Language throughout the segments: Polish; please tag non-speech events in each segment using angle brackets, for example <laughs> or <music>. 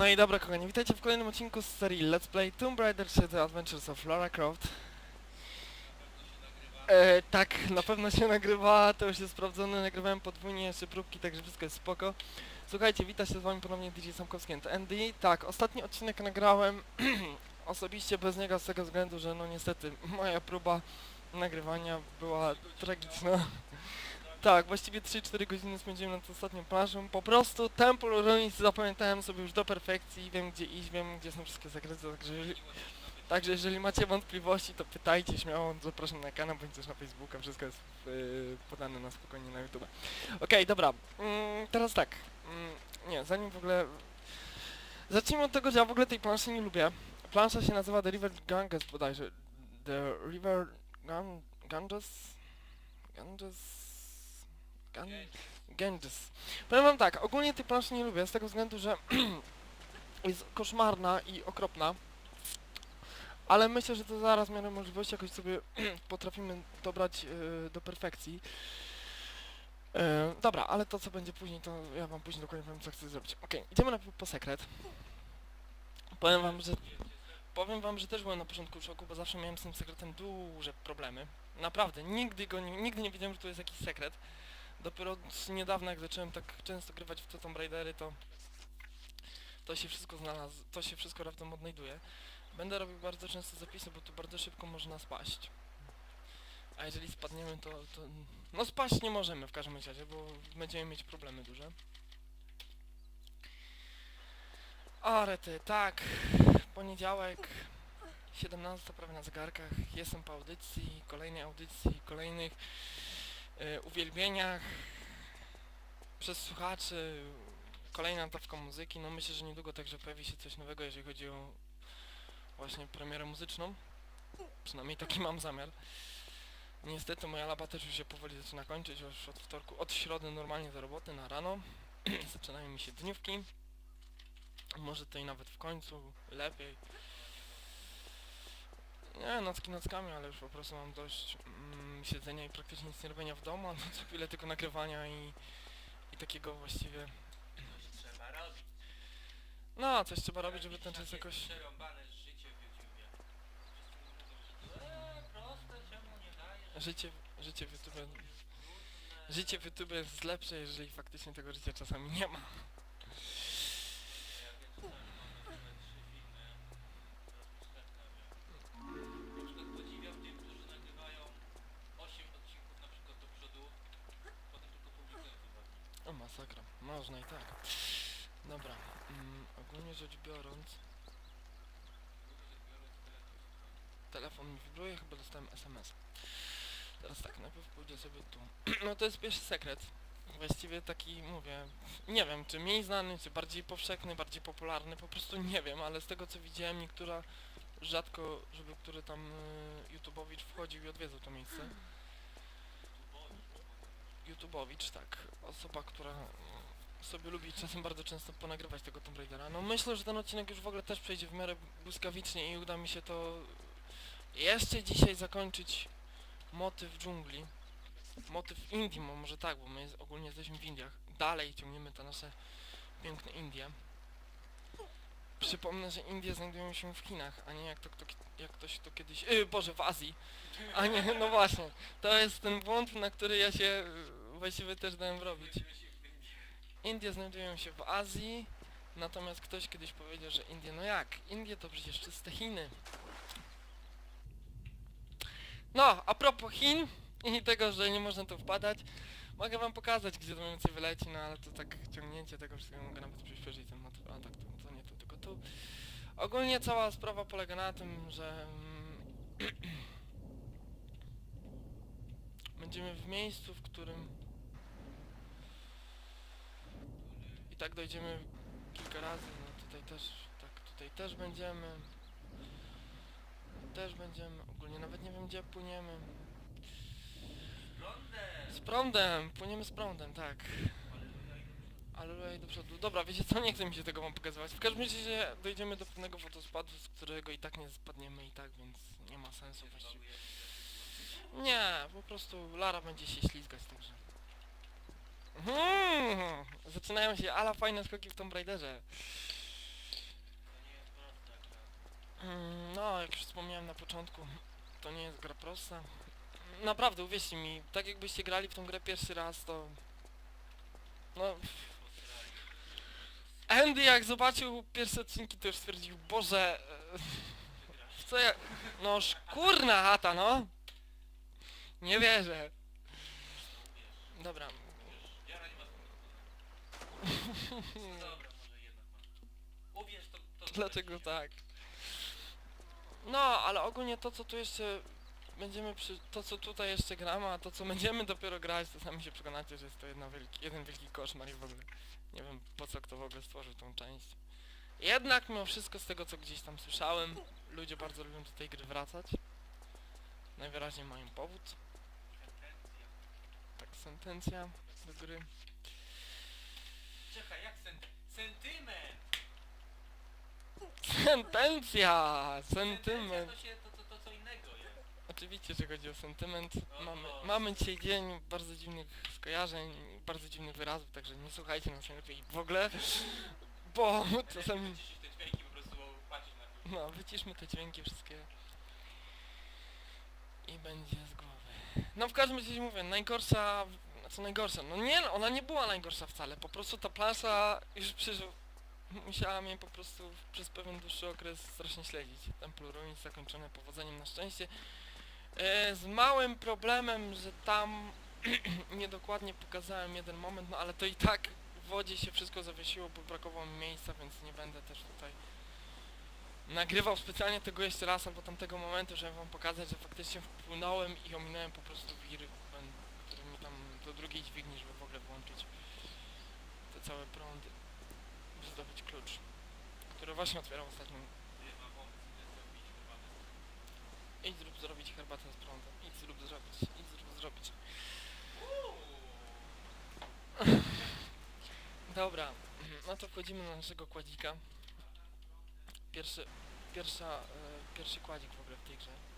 No i dobra kochani, witajcie w kolejnym odcinku z serii Let's Play Tomb Raider 3 The Adventures of Lara Croft. E, tak, na pewno się nagrywa, to już jest sprawdzone, nagrywałem podwójnie jeszcze próbki, także wszystko jest spoko. Słuchajcie, witam się z wami ponownie DJ Samkowski and Andy. Tak, ostatni odcinek nagrałem <clears throat> osobiście bez niego z tego względu, że no niestety moja próba nagrywania była tragiczna. Tak, właściwie 3-4 godziny spędziłem nad ostatnią planszą. Po prostu Temple Ruins zapamiętałem sobie już do perfekcji, wiem gdzie iść, wiem gdzie są wszystkie zakręty, także jeżeli, także jeżeli macie wątpliwości, to pytajcie śmiało, zapraszam na kanał, bądź też na Facebooka, wszystko jest yy, podane na spokojnie na YouTube. Okej, dobra, mm, teraz tak, mm, nie, zanim w ogóle... Zacznijmy od tego, że ja w ogóle tej planszy nie lubię. Plansza się nazywa The River Ganges bodajże. The River Gan Ganges? Ganges... Gan Ganges. Powiem wam tak, ogólnie tej planszy nie lubię z tego względu, że <clears throat> jest koszmarna i okropna. Ale myślę, że to zaraz w miarę możliwości jakoś sobie <clears throat> potrafimy dobrać yy, do perfekcji. Yy, dobra, ale to co będzie później, to ja wam później dokładnie powiem co chcę zrobić. Okej, idziemy najpierw po sekret. Powiem wam, że powiem wam, że też byłem na początku w szoku, bo zawsze miałem z tym sekretem duże problemy. Naprawdę, nigdy go nie, nigdy nie wiedziałem, że to jest jakiś sekret. Dopiero od niedawna, jak zacząłem tak często grywać w te Tomb Raidery, to to się wszystko znalazł, to się wszystko raptem odnajduje. Będę robił bardzo często zapisy, bo tu bardzo szybko można spaść. A jeżeli spadniemy, to, to... No spaść nie możemy w każdym razie, bo będziemy mieć problemy duże. Ale ty, tak. Poniedziałek, 17 prawie na zegarkach. Jestem po audycji, kolejnej audycji, kolejnych uwielbieniach przez słuchaczy. Kolejna dawka muzyki. No myślę, że niedługo także pojawi się coś nowego, jeżeli chodzi o właśnie premierę muzyczną. Przynajmniej taki mam zamiar. Niestety moja laba też już się powoli zaczyna kończyć, już od wtorku, od środy normalnie do roboty na rano. <clears throat> Zaczynają mi się dniówki. Może to i nawet w końcu lepiej. Nie, nocki nockami, ale już po prostu mam dość mm, siedzenia i praktycznie nic nie robienia w domu, a no co chwilę tylko nagrywania i, i takiego właściwie... Coś trzeba robić. No, coś trzeba robić, żeby ten czas jakoś... Życie? Życie, w YouTube... Życie w YouTube jest lepsze, jeżeli faktycznie tego życia czasami nie ma. Można i tak. Dobra, mm, ogólnie rzecz biorąc... Telefon mi wibruje, chyba dostałem SMS. Teraz tak, najpierw pójdę sobie tu. <clears throat> No to jest pierwszy sekret. Właściwie taki, mówię, nie wiem, czy mniej znany, czy bardziej powszechny, bardziej popularny, po prostu nie wiem, ale z tego co widziałem, niektóra rzadko, żeby który tam y, YouTubowicz wchodził i odwiedzał to miejsce. YouTubowicz, tak. Osoba, która sobie lubi czasem bardzo często ponagrywać tego Tomb Raidera. No myślę, że ten odcinek już w ogóle też przejdzie w miarę błyskawicznie i uda mi się to jeszcze dzisiaj zakończyć motyw dżungli. Motyw Indii, mo- może tak, bo my ogólnie jesteśmy w Indiach. Dalej ciągniemy te nasze piękne Indie. Przypomnę, że Indie znajdują się w Chinach, a nie jak, to, jak ktoś to kiedyś... Yy, Boże, w Azji! A nie, no właśnie. To jest ten błąd, na który ja się yy, właściwie też dałem wrobić. Indie znajdują się w Azji, natomiast ktoś kiedyś powiedział, że Indie, no jak? Indie to przecież czyste Chiny. No, a propos Chin i tego, że nie można tu wpadać, mogę wam pokazać, gdzie to mniej więcej wyleci, no ale to tak ciągnięcie tego wszystkiego mogę nawet przyspieszyć ten motyw, a tak to, to nie tu, tylko tu. Ogólnie cała sprawa polega na tym, że mm, <clears throat> będziemy w miejscu, w którym i tak dojdziemy kilka razy, no tutaj też, tak, tutaj też będziemy. Też będziemy, ogólnie nawet nie wiem gdzie płyniemy. Z prądem, płyniemy z prądem, tak. Ale do przodu. Dobra, wiecie co, nie chcę mi się tego wam pokazywać. W każdym razie dojdziemy do pewnego wodospadu, z którego i tak nie spadniemy i tak, więc nie ma sensu właściwie. Nie, po prostu Lara będzie się ślizgać, także. Mhm, zaczynają się ala fajne skoki w Tomb Raiderze. Mm, No, jak już wspomniałem na początku, to nie jest gra prosta. Naprawdę, uwierzcie mi, tak jakbyście grali w tą grę pierwszy raz, to... No... Andy jak zobaczył pierwsze odcinki, to już stwierdził, Boże... co ja... No, szkurna chata, no! Nie wierzę. Dobra. Wiara nie ma sensu. Dlaczego tak? No, ale ogólnie to co tu jeszcze będziemy przy... to co tutaj jeszcze gramy, a to co będziemy dopiero grać, to sami się przekonacie, że jest to jedna wielki, jeden wielki koszmar i w ogóle nie wiem po co kto w ogóle stworzył tą część. Jednak mimo wszystko z tego co gdzieś tam słyszałem, ludzie bardzo lubią do tej gry wracać. Najwyraźniej mają powód. Tak, sentencja do gry. Czekaj, jak sen... Sentyment! Sentencja! Sentyment! to się... to, to, to co innego jest. Oczywiście, że chodzi o sentyment. O Mamy, Boże. mamy dzisiaj dzień bardzo dziwnych skojarzeń, bardzo dziwnych wyrazów, także nie słuchajcie nas najlepiej w ogóle, <laughs> bo czasami... Wyciszyć te dźwięki, po prostu patrzeć na to. No, wyciszmy te dźwięki wszystkie i będzie z głowy. No w każdym razie mówię, najgorsza, co najgorsza, no nie, ona nie była najgorsza wcale, po prostu ta plansza już przeżył, musiała mnie po prostu przez pewien dłuższy okres strasznie śledzić. Temple Ruins zakończone powodzeniem na szczęście. E, z małym problemem, że tam <clears throat> niedokładnie pokazałem jeden moment, no ale to i tak w wodzie się wszystko zawiesiło, bo brakowało mi miejsca, więc nie będę też tutaj nagrywał specjalnie tego jeszcze raz albo tamtego momentu, żeby wam pokazać, że faktycznie wpłynąłem i ominąłem po prostu wir, ben- który mi tam do drugiej dźwigni, żeby w ogóle włączyć te całe prądy, by zdobyć klucz, który właśnie zrobić herbaty. Idź zrób zrobić herbatę z prądem, idź zrób zrobić, idź zrób zrobić. <laughs> Dobra, no to wchodzimy na naszego kładzika. Pierwszy, pierwsza, e, pierwszy kładzik w ogóle w tej grze.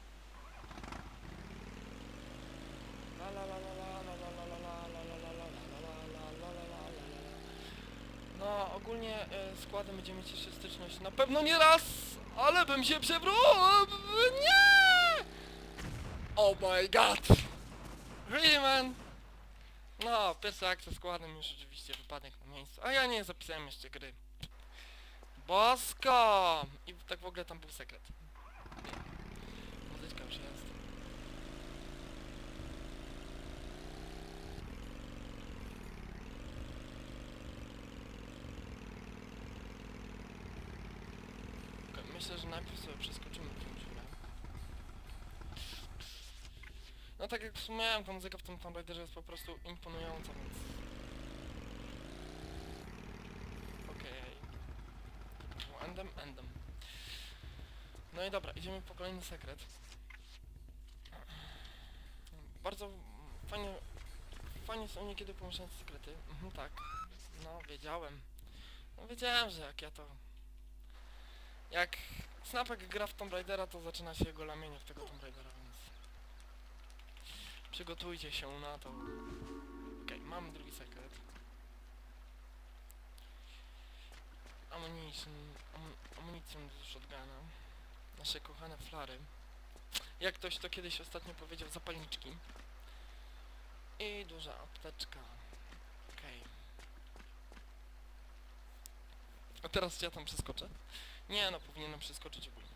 No, ogólnie e, składem będziemy mieć jeszcze styczność na pewno nie raz, ale bym się przewrócił! Nie! Oh my god! Really? No, pierwsza akcja składem już oczywiście wypadek na miejscu. A ja nie zapisałem jeszcze gry. Bosko! I tak w ogóle tam był sekret. Muzyczka już jest. Okej, Myślę, że najpierw sobie przeskoczymy tą dziurę. No tak jak wspomniałem, ta muzyka w tym Tomb Raiderze jest po prostu imponująca, więc... Okej. Było Endem, endem. No i dobra, idziemy po kolejny sekret. Bardzo fajnie... Fajnie są niekiedy pomieszane sekrety. Mhm, tak. No, wiedziałem. No wiedziałem, że jak ja to... Jak Snapek gra w Tomb Raidera, to zaczyna się jego lamienie w tego Tomb Raidera, więc... Przygotujcie się na to. Okej, mamy drugi sekret. Ammunition, am, do shotguna. Nasze kochane flary. Jak ktoś to kiedyś ostatnio powiedział, zapalniczki. I duża apteczka. Okej. A teraz ja tam przeskoczę? Nie no, powinienem przeskoczyć ogólnie.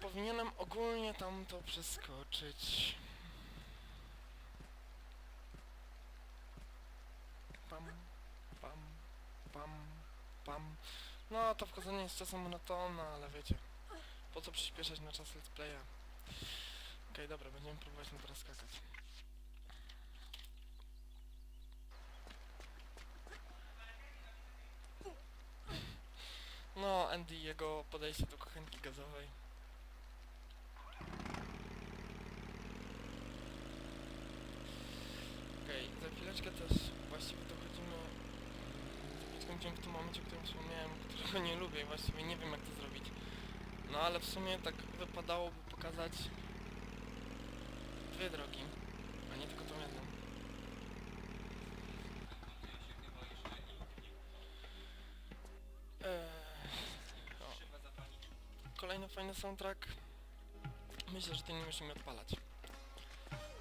Powinienem ogólnie tam to przeskoczyć. Pam, pam, pam, pam. No, to wchodzenie jest czasem monotonne, ale wiecie. Po co przyspieszać na czas let's playa? Okej, dobra, będziemy próbować na teraz skakać. No, Andy i jego podejście do kochanki gazowej. Okej, za chwileczkę też właściwie dochodzimy mm, za będziemy w tym momencie, o którym wspomniałem, którego nie lubię i właściwie nie wiem jak to zrobić. No ale w sumie tak wypadałoby pokazać dwie drogi, a nie tylko tą jedną. Soundtrack. Myślę, że ty nie musimy odpalać.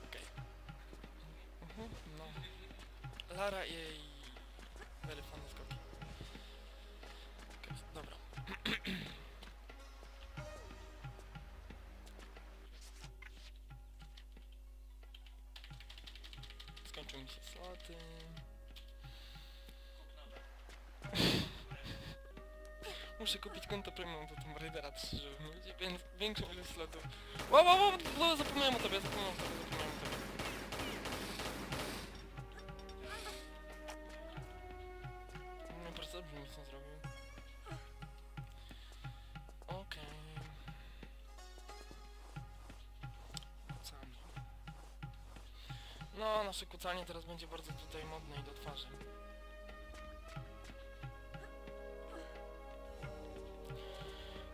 Okej. Mhm, no. Lara i jej very fajne skoki. Okej, dobra. <clears throat> Muszę kupić konto premium do Tomb Raidera 3, żeby mieć wię- większą ilość slotów. Wow, wow, wow, wow, zapomniałem o tobie, zapomniałem o tobie, zapomniałem o tobie. No bardzo dobrze mi to zrobił. Okej. Kucanie. No, nasze kucanie teraz będzie bardzo tutaj modne i do twarzy.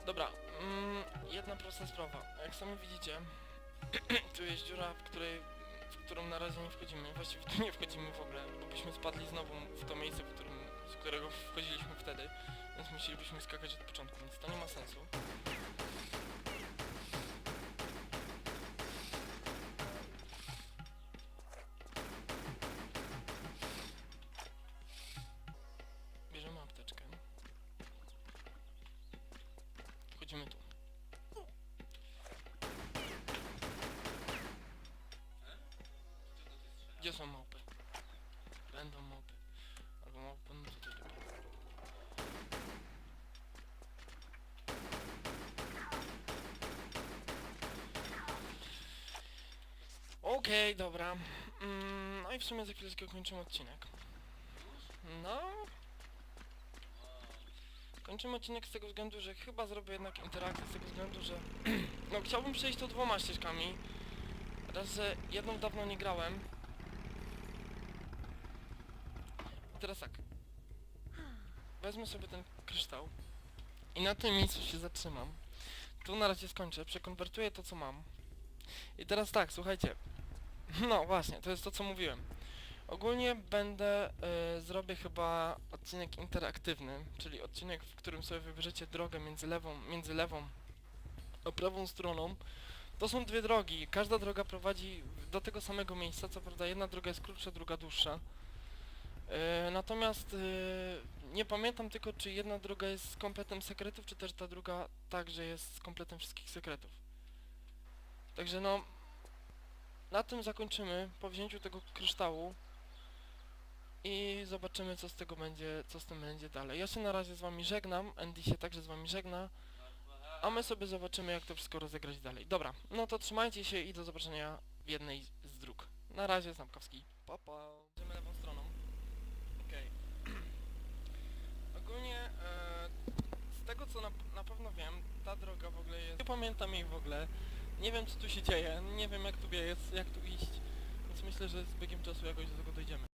Dobra, mm, jedna prosta sprawa. Jak sami widzicie, <clears throat> tu jest dziura, w której, w którą na razie nie wchodzimy. Właściwie tu nie wchodzimy w ogóle, bo byśmy spadli znowu w to miejsce, w którym, z którego wchodziliśmy wtedy, więc musielibyśmy skakać od początku, więc to nie ma sensu. Gdzie są małpy? Będą małpy. Albo dopiero. Okej, dobra. Mm, no i w sumie za chwileczkę kończymy odcinek. No, kończymy odcinek z tego względu, że chyba zrobię jednak interakcję z tego względu, że <clears throat> no chciałbym przejść to dwoma ścieżkami. Raz, że jedną dawno nie grałem. I teraz tak. Wezmę sobie ten kryształ i na tym miejscu się zatrzymam. Tu na razie skończę, przekonwertuję to co mam. I teraz tak, słuchajcie. No właśnie, to jest to co mówiłem. Ogólnie będę, y, zrobię chyba odcinek interaktywny, czyli odcinek, w którym sobie wybierzecie drogę między lewą, między lewą a prawą stroną. To są dwie drogi, każda droga prowadzi do tego samego miejsca, co prawda jedna droga jest krótsza, druga dłuższa. E, natomiast e, nie pamiętam tylko, czy jedna droga jest z kompletem sekretów, czy też ta druga także jest z kompletem wszystkich sekretów. Także no, na tym zakończymy po wzięciu tego kryształu i zobaczymy co z tego będzie, co z tym będzie dalej. Ja się na razie z wami żegnam, Andy się także z wami żegna, a my sobie zobaczymy jak to wszystko rozegrać dalej. Dobra, no to trzymajcie się i do zobaczenia w jednej z dróg. Na razie, Znamkowski. Pa, pa. Idziemy lewą stroną. Okej. Ogólnie e, z tego co na, na pewno wiem, ta droga w ogóle jest... Nie pamiętam jej w ogóle. Nie wiem co tu się dzieje, nie wiem jak tu biec, jak tu iść. Więc myślę, że z biegiem czasu jakoś do tego dojdziemy.